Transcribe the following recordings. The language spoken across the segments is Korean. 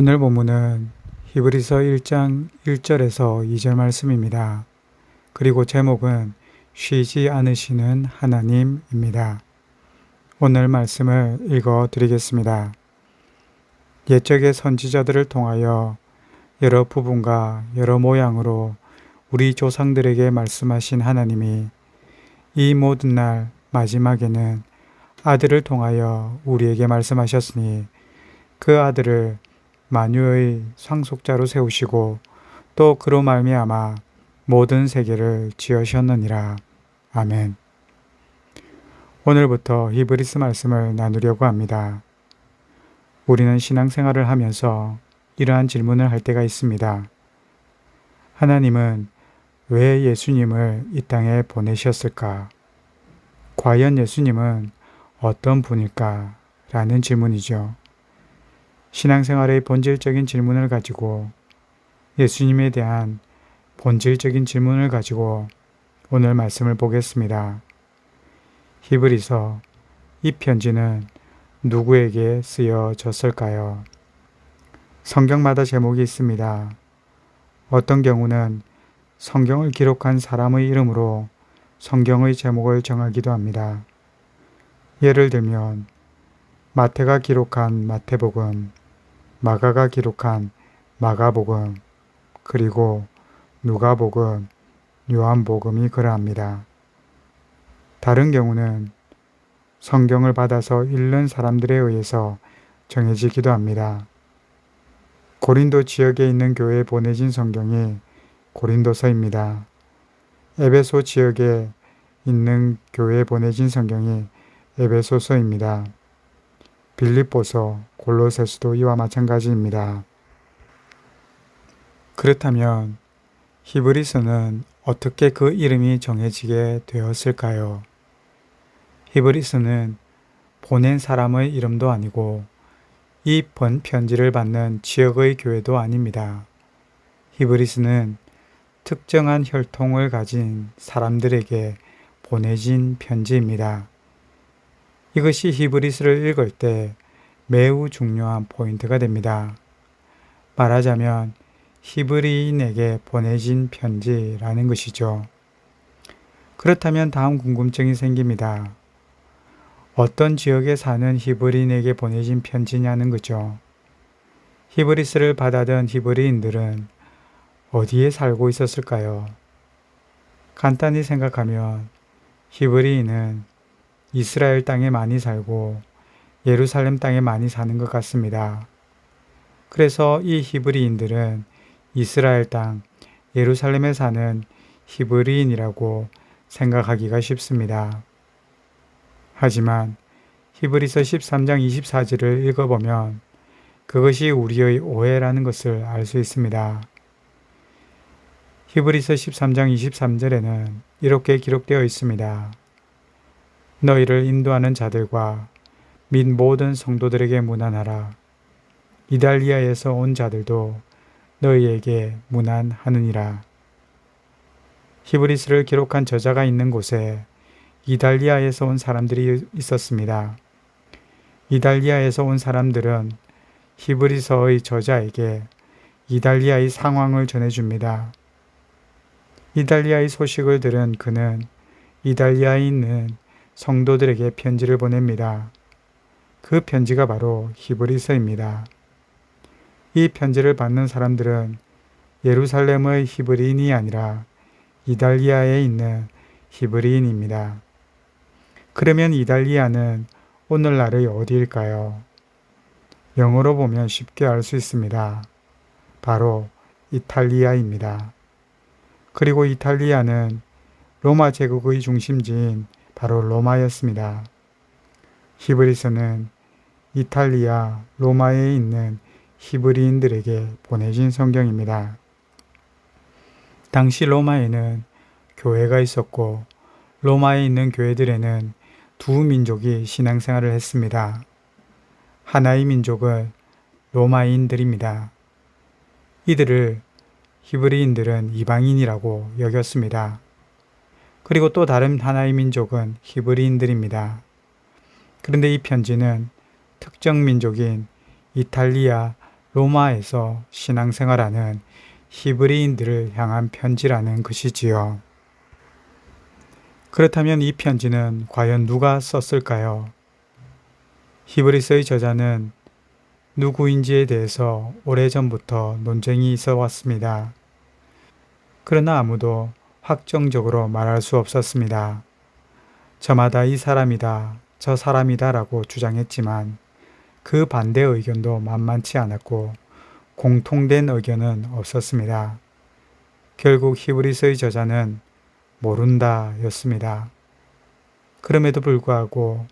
오늘 본문은 히브리서 1장 1절에서 2절 말씀입니다. 그리고 제목은 쉬지 않으시는 하나님입니다. 오늘 말씀을 읽어 드리겠습니다. 옛적의 선지자들을 통하여 여러 부분과 여러 모양으로 우리 조상들에게 말씀하신 하나님이 이 모든 날 마지막에는 아들을 통하여 우리에게 말씀하셨으니 그 아들을 만유의 상속자로 세우시고 또 그로 말미암아 모든 세계를 지으셨느니라. 아멘. 오늘부터 히브리스 말씀을 나누려고 합니다. 우리는 신앙생활을 하면서 이러한 질문을 할 때가 있습니다. 하나님은 왜 예수님을 이 땅에 보내셨을까? 과연 예수님은 어떤 분일까? 라는 질문이죠. 신앙생활의 본질적인 질문을 가지고 예수님에 대한 본질적인 질문을 가지고 오늘 말씀을 보겠습니다. 히브리서 이 편지는 누구에게 쓰여졌을까요? 성경마다 제목이 있습니다. 어떤 경우는 성경을 기록한 사람의 이름으로 성경의 제목을 정하기도 합니다. 예를 들면 마태가 기록한 마태복음, 마가가 기록한 마가복음, 그리고 누가복음, 요한복음이 그러합니다. 다른 경우는 성경을 받아서 읽는 사람들에 의해서 정해지기도 합니다. 고린도 지역에 있는 교회에 보내진 성경이 고린도서입니다. 에베소 지역에 있는 교회에 보내진 성경이 에베소서입니다. 빌립보서, 골로새서도 이와 마찬가지입니다. 그렇다면 히브리서는 어떻게 그 이름이 정해지게 되었을까요? 히브리서는 보낸 사람의 이름도 아니고 이번 편지를 받는 지역의 교회도 아닙니다. 히브리스는 특정한 혈통을 가진 사람들에게 보내진 편지입니다. 이것이 히브리스를 읽을 때 매우 중요한 포인트가 됩니다. 말하자면 히브리인에게 보내진 편지라는 것이죠. 그렇다면 다음 궁금증이 생깁니다. 어떤 지역에 사는 히브리인에게 보내진 편지냐는 거죠. 히브리스를 받아든 히브리인들은 어디에 살고 있었을까요? 간단히 생각하면 히브리인은 이스라엘 땅에 많이 살고 예루살렘 땅에 많이 사는 것 같습니다. 그래서 이 히브리인들은 이스라엘 땅 예루살렘에 사는 히브리인이라고 생각하기가 쉽습니다. 하지만 히브리서 13장 24절을 읽어보면 그것이 우리의 오해라는 것을 알 수 있습니다. 히브리서 13장 23절에는 이렇게 기록되어 있습니다. 너희를 인도하는 자들과 및 모든 성도들에게 문안하라. 이달리아에서 온 자들도 너희에게 문안하느니라. 히브리스를 기록한 저자가 있는 곳에 이달리아에서 온 사람들이 있었습니다. 이달리아에서 온 사람들은 히브리서의 저자에게 이달리아의 상황을 전해줍니다. 이달리아의 소식을 들은 그는 이달리아에 있는 성도들에게 편지를 보냅니다. 그 편지가 바로 히브리서입니다. 이 편지를 받는 사람들은 예루살렘의 히브리인이 아니라 이달리아에 있는 히브리인입니다. 그러면 이달리아는 오늘날의 어디일까요? 영어로 보면 쉽게 알 수 있습니다. 바로 이탈리아입니다. 그리고 이탈리아는 로마 제국의 중심지인 바로 로마였습니다. 히브리서는 이탈리아 로마에 있는 히브리인들에게 보내진 성경입니다. 당시 로마에는 교회가 있었고 로마에 있는 교회들에는 두 민족이 신앙생활을 했습니다. 하나의 민족은 로마인들입니다. 이들을 히브리인들은 이방인이라고 여겼습니다. 그리고 또 다른 하나의 민족은 히브리인들입니다. 그런데 이 편지는 특정 민족인 이탈리아 로마에서 신앙생활하는 히브리인들을 향한 편지라는 것이지요. 그렇다면 이 편지는 과연 누가 썼을까요? 히브리서의 저자는 누구인지에 대해서 오래전부터 논쟁이 있어 왔습니다. 그러나 아무도 확정적으로 말할 수 없었습니다. 저마다 이 사람이다, 저 사람이다 라고 주장했지만 그 반대 의견도 만만치 않았고 공통된 의견은 없었습니다. 결국 히브리서의 저자는 모른다 였습니다. 그럼에도 불구하고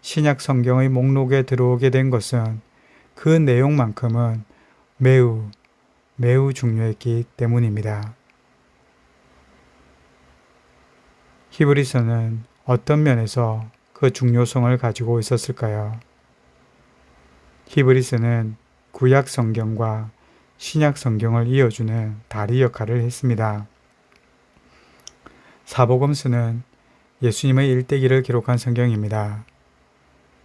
신약 성경의 목록에 들어오게 된 것은 그 내용만큼은 매우 매우 중요했기 때문입니다. 히브리서는 어떤 면에서 그 중요성을 가지고 있었을까요? 히브리서는 구약 성경과 신약 성경을 이어주는 다리 역할을 했습니다. 사복음서는 예수님의 일대기를 기록한 성경입니다.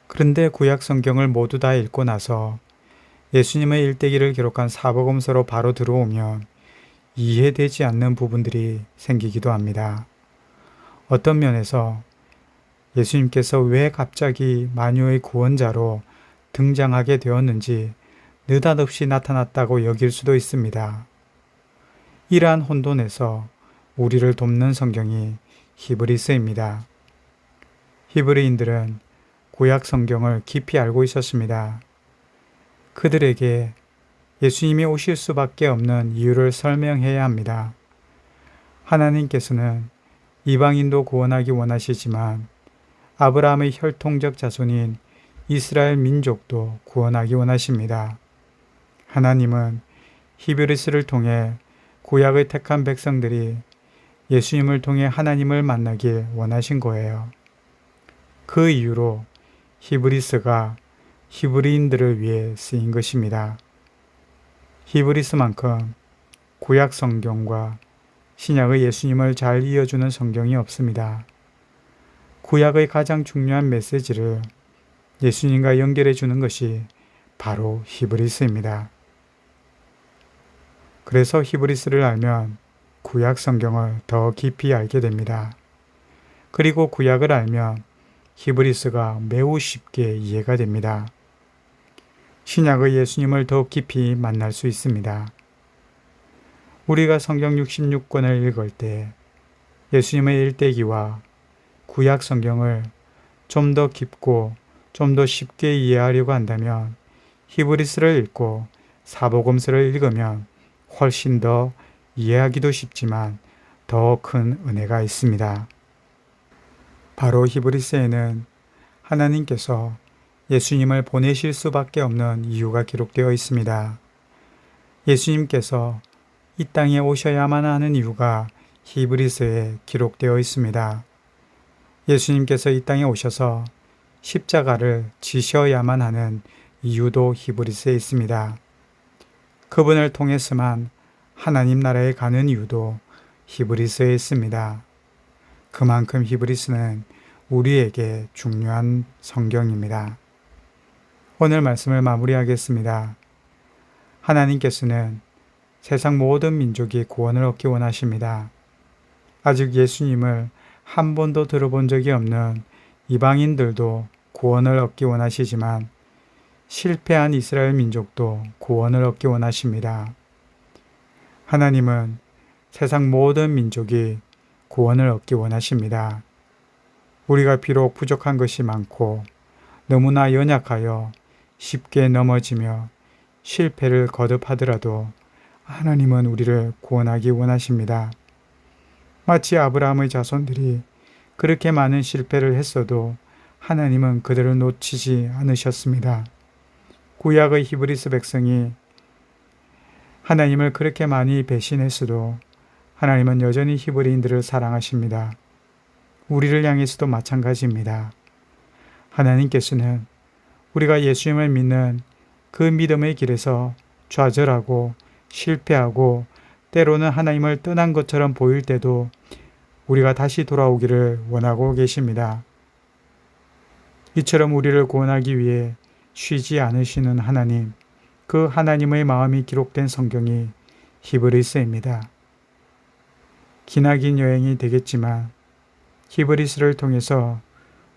그런데 구약 성경을 모두 다 읽고 나서 예수님의 일대기를 기록한 사복음서로 바로 들어오면 이해되지 않는 부분들이 생기기도 합니다. 어떤 면에서 예수님께서 왜 갑자기 마녀의 구원자로 등장하게 되었는지 느닷없이 나타났다고 여길 수도 있습니다. 이러한 혼돈에서 우리를 돕는 성경이 히브리스입니다. 히브리인들은 구약 성경을 깊이 알고 있었습니다. 그들에게 예수님이 오실 수밖에 없는 이유를 설명해야 합니다. 하나님께서는 이방인도 구원하기 원하시지만 아브라함의 혈통적 자손인 이스라엘 민족도 구원하기 원하십니다. 하나님은 히브리스를 통해 구약의 택한 백성들이 예수님을 통해 하나님을 만나길 원하신 거예요. 그 이유로 히브리스가 히브리인들을 위해 쓰인 것입니다. 히브리스만큼 구약 성경과 신약의 예수님을 잘 이어주는 성경이 없습니다. 구약의 가장 중요한 메시지를 예수님과 연결해 주는 것이 바로 히브리스입니다. 그래서 히브리스를 알면 구약 성경을 더 깊이 알게 됩니다. 그리고 구약을 알면 히브리스가 매우 쉽게 이해가 됩니다. 신약의 예수님을 더 깊이 만날 수 있습니다. 우리가 성경 66권을 읽을 때 예수님의 일대기와 구약 성경을 좀 더 깊고 좀 더 쉽게 이해하려고 한다면 히브리스를 읽고 사복음서를 읽으면 훨씬 더 이해하기도 쉽지만 더 큰 은혜가 있습니다. 바로 히브리스에는 하나님께서 예수님을 보내실 수밖에 없는 이유가 기록되어 있습니다. 예수님께서 이 땅에 오셔야만 하는 이유가 히브리스에 기록되어 있습니다. 예수님께서 이 땅에 오셔서 십자가를 지셔야만 하는 이유도 히브리스에 있습니다. 그분을 통해서만 하나님 나라에 가는 이유도 히브리스에 있습니다. 그만큼 히브리스는 우리에게 중요한 성경입니다. 오늘 말씀을 마무리하겠습니다. 하나님께서는 세상 모든 민족이 구원을 얻기 원하십니다. 아직 예수님을 한 번도 들어본 적이 없는 이방인들도 구원을 얻기 원하시지만 실패한 이스라엘 민족도 구원을 얻기 원하십니다. 하나님은 세상 모든 민족이 구원을 얻기 원하십니다. 우리가 비록 부족한 것이 많고 너무나 연약하여 쉽게 넘어지며 실패를 거듭하더라도 하나님은 우리를 구원하기 원하십니다. 마치 아브라함의 자손들이 그렇게 많은 실패를 했어도 하나님은 그들을 놓치지 않으셨습니다. 구약의 히브리스 백성이 하나님을 그렇게 많이 배신했어도 하나님은 여전히 히브리인들을 사랑하십니다. 우리를 향해서도 마찬가지입니다. 하나님께서는 우리가 예수님을 믿는 그 믿음의 길에서 좌절하고 실패하고 때로는 하나님을 떠난 것처럼 보일 때도 우리가 다시 돌아오기를 원하고 계십니다. 이처럼 우리를 구원하기 위해 쉬지 않으시는 하나님, 그 하나님의 마음이 기록된 성경이 히브리스입니다. 기나긴 여행이 되겠지만 히브리스를 통해서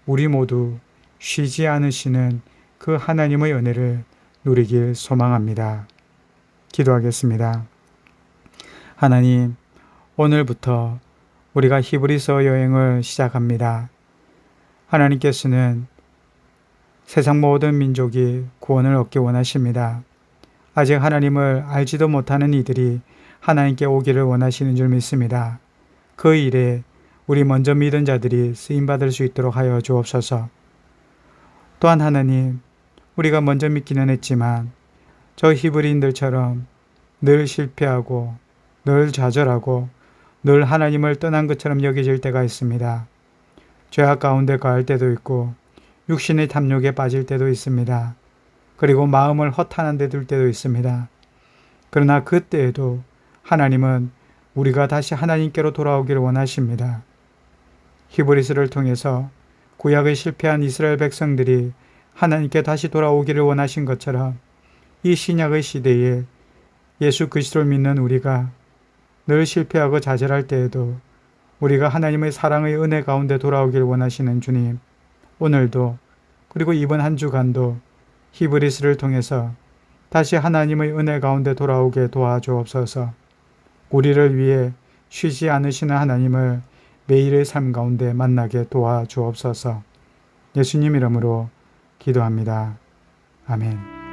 우리 모두 쉬지 않으시는 그 하나님의 은혜를 누리길 소망합니다. 기도하겠습니다. 하나님, 오늘부터 우리가 히브리서 여행을 시작합니다. 하나님께서는 세상 모든 민족이 구원을 얻기 원하십니다. 아직 하나님을 알지도 못하는 이들이 하나님께 오기를 원하시는 줄 믿습니다. 그 일에 우리 먼저 믿은 자들이 쓰임받을 수 있도록 하여 주옵소서. 또한 하나님, 우리가 먼저 믿기는 했지만 저 히브리인들처럼 늘 실패하고 늘 좌절하고 늘 하나님을 떠난 것처럼 여겨질 때가 있습니다. 죄악 가운데 가할 때도 있고 육신의 탐욕에 빠질 때도 있습니다. 그리고 마음을 허탄한 데 둘 때도 있습니다. 그러나 그때에도 하나님은 우리가 다시 하나님께로 돌아오기를 원하십니다. 히브리스를 통해서 구약의 실패한 이스라엘 백성들이 하나님께 다시 돌아오기를 원하신 것처럼 이 신약의 시대에 예수 그리스도를 믿는 우리가 늘 실패하고 좌절할 때에도 우리가 하나님의 사랑의 은혜 가운데 돌아오길 원하시는 주님, 오늘도 그리고 이번 한 주간도 히브리스를 통해서 다시 하나님의 은혜 가운데 돌아오게 도와주옵소서. 우리를 위해 쉬지 않으시는 하나님을 매일의 삶 가운데 만나게 도와주옵소서. 예수님 이름으로 기도합니다. 아멘.